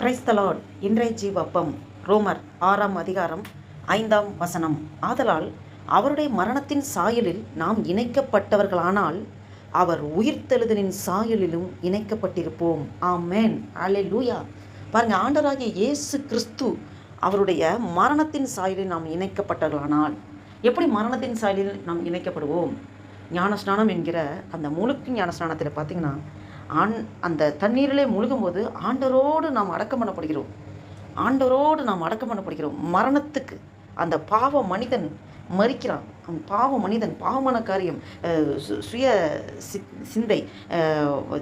Praise the Lord இன்றைய ஜீவப்பம் ரோமர் ஆறாம் அதிகாரம் ஐந்தாம் வசனம். ஆதலால் அவருடைய மரணத்தின் சாயலில் நாம் இணைக்கப்பட்டவர்களானால் அவர் உயிர்த்தெழுதலின் சாயலிலும் இணைக்கப்பட்டிருப்போம். ஆமேன். அலே லூயா பாருங்க ஆண்டராகிய இயேசு கிறிஸ்து அவருடைய மரணத்தின் சாயலில் நாம் இணைக்கப்பட்டவர்களானால் எப்படி மரணத்தின் சாயலில் நாம் இணைக்கப்படுவோம்? ஞானஸ்நானம் என்கிற அந்த முழுக்கு ஞானஸ்நானத்தில் பார்த்தீங்கன்னா ஆண் அந்த தண்ணீரிலே முழுகும்போது ஆண்டரோடு நாம் அடக்கம் பண்ணப்படுகிறோம். ஆண்டரோடு நாம் அடக்கம் பண்ணப்படுகிறோம். மரணத்துக்கு அந்த பாவ மனிதன் மறிக்கிறான். அந்த பாவ மனிதன் பாவமான காரியம் சு- சுய சி- சிந்தை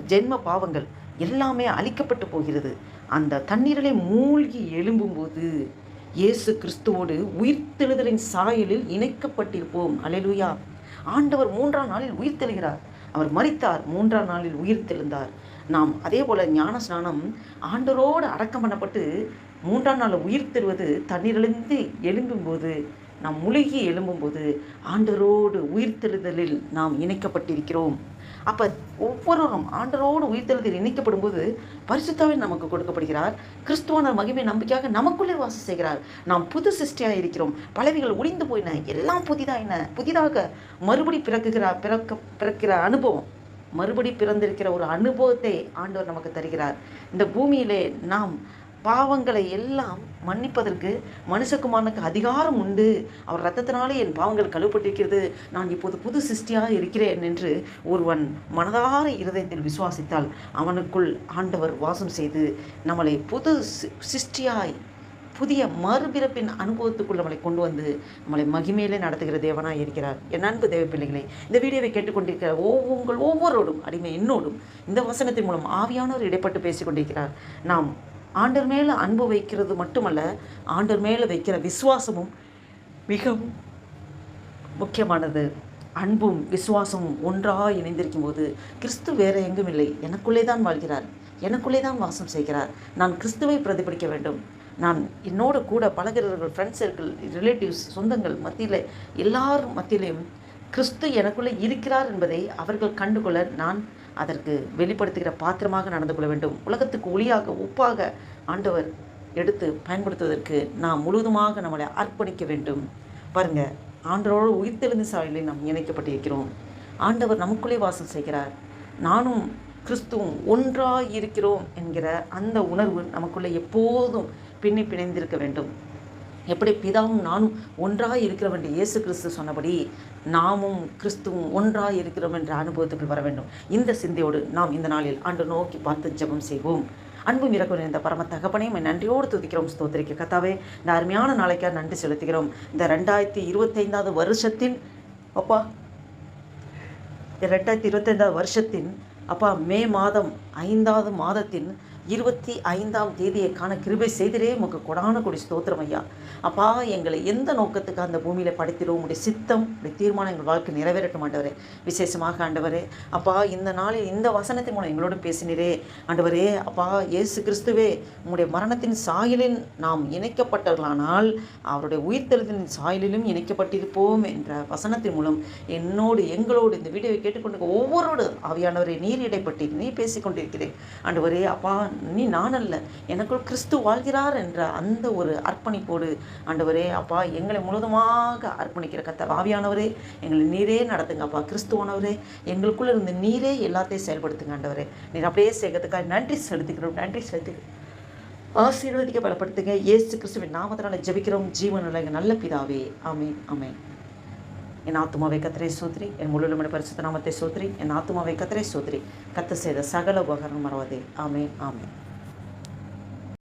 ஜென்ம பாவங்கள் எல்லாமே அழிக்கப்பட்டு போகிறது. அந்த தண்ணீரிலே மூழ்கி எழும்பும்போது இயேசு கிறிஸ்துவோடு உயிர்த்தெழுதலின் சாயலில் இணைக்கப்பட்டிருப்போம். அலையிலுயா ஆண்டவர் மூன்றாம் நாளில் உயிர்த்தெழுகிறார். அவர் மறித்தார் மூன்றாம் நாளில் உயிர் தெழுந்தார். நாம் அதே போல ஞான ஸ்நானம் ஆண்டரோடு அடக்கம் பண்ணப்பட்டு மூன்றாம் நாள் உயிர்த்தெழுவது தண்ணீரிலிருந்து எழும்பும்போது நாம் முழுகி எழும்பும்போது ஆண்டரோடு உயிர்த்தெழுதலில் நாம் இணைக்கப்பட்டிருக்கிறோம். அப்போ ஒவ்வொருவரும் ஆண்டரோடு உயிர்த்தெழுதலில் இணைக்கப்படும் போது பரிசுத்தாவில் நமக்கு கொடுக்கப்படுகிறார். கிறிஸ்துவான மகிமை நம்பிக்கையாக நமக்குள்ளே வாசம் செய்கிறார். நாம் புது சிருஷ்டியாக இருக்கிறோம். பலவைகள் ஒளிந்து போயின. எல்லாம் புதிதாக என்ன? புதிதாக மறுபடி பிறக்குகிற பிறக்க பிறக்கிற அனுபவம். மறுபடி பிறந்திருக்கிற ஒரு அனுபவத்தை ஆண்டவர் நமக்கு தருகிறார். இந்த பூமியிலே நாம் பாவங்களை எல்லாம் மன்னிப்பதற்கு மனுஷகுமாரனுக்கு அதிகாரம் உண்டு. அவர் ரத்தத்தினாலே என் பாவங்கள் கழுவப்பட்டிருக்கிறது. நான் இப்போது புது சிருஷ்டியாக இருக்கிறேன் என்று ஒருவன் மனதார இருதயத்தில் விசுவாசித்தால் அவனுக்குள் ஆண்டவர் வாசம் செய்து நம்மளை புது சிருஷ்டியாய் புதிய மறுபிறப்பின் அனுபவத்துக்குள் நம்மளை கொண்டு வந்து நம்மளை மகிமையிலே நடத்துகிற தேவனாய் இருக்கிறார். என் அன்பு தேவ பிள்ளைகளே இந்த வீடியோவை கேட்டுக்கொண்டிருக்கிற ஒவ்வொரு ஒவ்வொருவரோடும் அடிமை என்னோடும் இந்த வசனத்தின் மூலம் ஆவியானவர் இடைப்பட்டு பேசிக்கொண்டிருக்கிறார். நாம் ஆண்டர் மேலே அன்பு வைக்கிறது மட்டுமல்ல ஆண்டர் மேலே வைக்கிற விசுவாசமும் மிகவும் முக்கியமானது. அன்பும் விசுவாசமும் ஒன்றாக இணைந்திருக்கும் போது கிறிஸ்து வேறு எங்கும் இல்லை. எனக்குள்ளே தான் வாழ்கிறார். எனக்குள்ளே தான் வாசம் செய்கிறார். நான் கிறிஸ்துவை பிரதிபலிக்க வேண்டும். நான் என்னோட கூட பழகிறவர்கள் ஃப்ரெண்ட்ஸ் சர்க்கிள் ரிலேட்டிவ்ஸ் சொந்தங்கள் மத்தியில் எல்லார் மத்தியிலையும் கிறிஸ்து எனக்குள்ளே இருக்கிறார் என்பதை அவர்கள் கண்டுகொள்ள நான் அதற்கு வெளிப்படுத்துகிற பாத்திரமாக நடந்து கொள்ள வேண்டும். உலகத்துக்கு ஒளியாக உப்பாக ஆண்டவர் எடுத்து பயன்படுத்துவதற்கு நாம் முழுவதுமாக நம்மளை அர்ப்பணிக்க வேண்டும். பாருங்க ஆண்டவரோடு உயிர்த்தெழுந்த சாலையில் நாம் இணைக்கப்பட்டிருக்கிறோம். ஆண்டவர் நமக்குள்ளே வாசம் செய்கிறார். நானும் கிறிஸ்துவும் ஒன்றாக இருக்கிறோம் என்கிற அந்த உணர்வு நமக்குள்ளே எப்போதும் பின்னி பிணைந்திருக்க வேண்டும். எப்படி பிதாவும் நானும் ஒன்றாக இருக்கிறவன் என்று இயேசு கிறிஸ்து சொன்னபடி நாமும் கிறிஸ்துவும் ஒன்றாக இருக்கிறோம் என்ற அனுபவத்துக்குள் வர வேண்டும். இந்த சிந்தையோடு நாம் இந்த நாளில் ஆண்டு நோக்கி பார்த்து ஜெபம் செய்வோம். அன்பும் இறக்கும் இந்த பரம தகப்பனையும் நன்றியோடு துதிக்கிறோம் ஸ்தோத்திரிக்க கத்தாவே. இந்த அருமையான நாளைக்காக நன்றி செலுத்துகிறோம். இந்த ரெண்டாயிரத்தி இருபத்தைந்தாவது வருஷத்தின் அப்பா இந்த ரெண்டாயிரத்தி இருபத்தைந்தாவது வருஷத்தின் அப்பா மே மாதம் ஐந்தாவது மாதத்தின் இருபத்தி ஐந்தாம் தேதியைக்கான கிருபை செய்திலே உமக்கு கொடான கொடி ஸ்தோத்திரம் ஐயா. அப்பா எங்களை எந்த நோக்கத்துக்கு அந்த பூமியில் படைத்திடும் உடைய சித்தம் உடைய தீர்மானம் எங்கள் வாழ்க்கை நிறைவேறட்டும் மாட்டவரே விசேஷமாக ஆண்டவரே அப்பா இந்த நாளில் இந்த வசனத்தின் மூலம் எங்களோடு பேசினீரே. ஆண்டவரே அப்பா இயேசு கிறிஸ்துவே உங்களுடைய மரணத்தின் சாயலில் நாம் இணைக்கப்பட்டவர்களானால் அவருடைய உயிர்த்தெழுதலின் சாயலிலும் இணைக்கப்பட்டிருப்போம் என்ற வசனத்தின் மூலம் என்னோடு எங்களோடு இந்த வீடியோவை கேட்டுக்கொண்டு ஒவ்வொரு ஆவியானவரை நீர் இடைப்பட்டு நீ பேசிக்கொண்டிருக்கிறேன். ஆண்டவரே அப்பா நீ நான் அல்ல. எனக்குள் கிறிஸ்து வாழ்கிறார் என்ற அந்த ஒரு அர்ப்பணிப்போடு ஆண்டவரே அப்பா எங்களை முழுவதுமாக அர்ப்பணிக்கிற கத்த ஆவியானவரே எங்களை நீரே நடத்துங்க அப்பா கிறிஸ்துவானவரே. எங்களுக்குள்ளே இருந்து நீரே எல்லாத்தையும் செயல்படுத்துங்க ஆண்டவரே. நீர் அப்படியே சேர்க்கறதுக்காக நன்றி செலுத்திக்கிறோம் நன்றி செலுத்துகிறோம். ஆசீர்வதிக்க பலப்படுத்துங்க. இயேசு கிறிஸ்துவின் நாமத்தினால ஜெபிக்கிறோம். ஜீவனுள்ள நல்ல பிதாவே. அமேன் அமேன் என் ஆத்துமாவை கத்திரை சோத்ரி. என் முழுவதுமான பரிசுத்த நாமத்தை சோத்ரி. என் ஆத்துமாவை கத்திரை சோத்ரி. கத்த செய்த சகல உபகரணம் மறவதே. ஆமே ஆமே